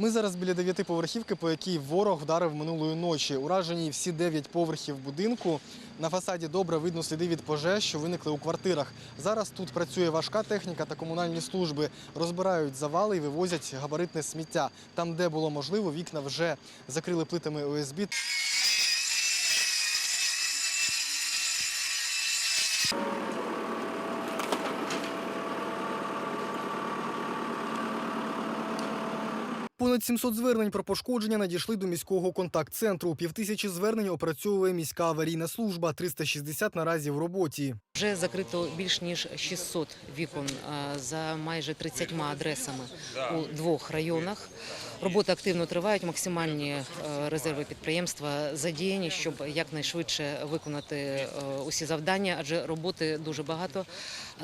Ми зараз біля дев'ятиповерхівки, по якій ворог вдарив минулої ночі. Уражені всі дев'ять поверхів будинку. На фасаді добре видно сліди від пожеж, що виникли у квартирах. Зараз тут працює важка техніка та комунальні служби. Розбирають завали і вивозять габаритне сміття. Там, де було можливо, вікна вже закрили плитами ОСБ. Понад 700 звернень про пошкодження надійшли до міського контакт-центру. Півтисячі звернень опрацьовує міська аварійна служба, 360 наразі в роботі. Вже закрито більш ніж 600 вікон за майже 30 адресами у двох районах. Роботи активно тривають. Максимальні е, резерви підприємства задіяні, щоб якнайшвидше виконати е, усі завдання, адже роботи дуже багато.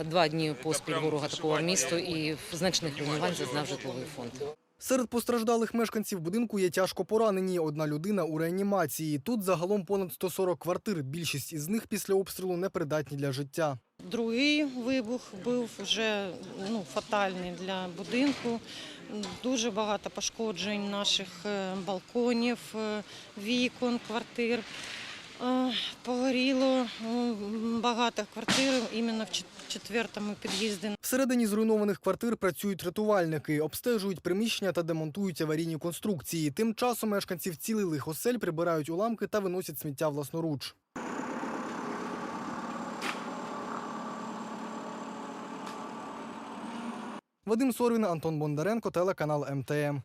Два дні поспіль ворог атакував місто і значних руйнувань зазнав житловий фонд. Серед постраждалих мешканців будинку є тяжко поранені. Одна людина у реанімації. Тут загалом понад 140 квартир. Більшість із них після обстрілу непридатні для життя. Другий вибух був вже ну, фатальний для будинку. Дуже багато пошкоджень наших е, балконів, е, вікон, квартир. Е, Погоріло багато квартир іменно в четвертому під'їзді. Всередині зруйнованих квартир працюють рятувальники, обстежують приміщення та демонтують аварійні конструкції. Тим часом мешканці вцілилих осель прибирають уламки та виносять сміття власноруч. Вадим Сорвін, Антон Бондаренко, телеканал МТМ.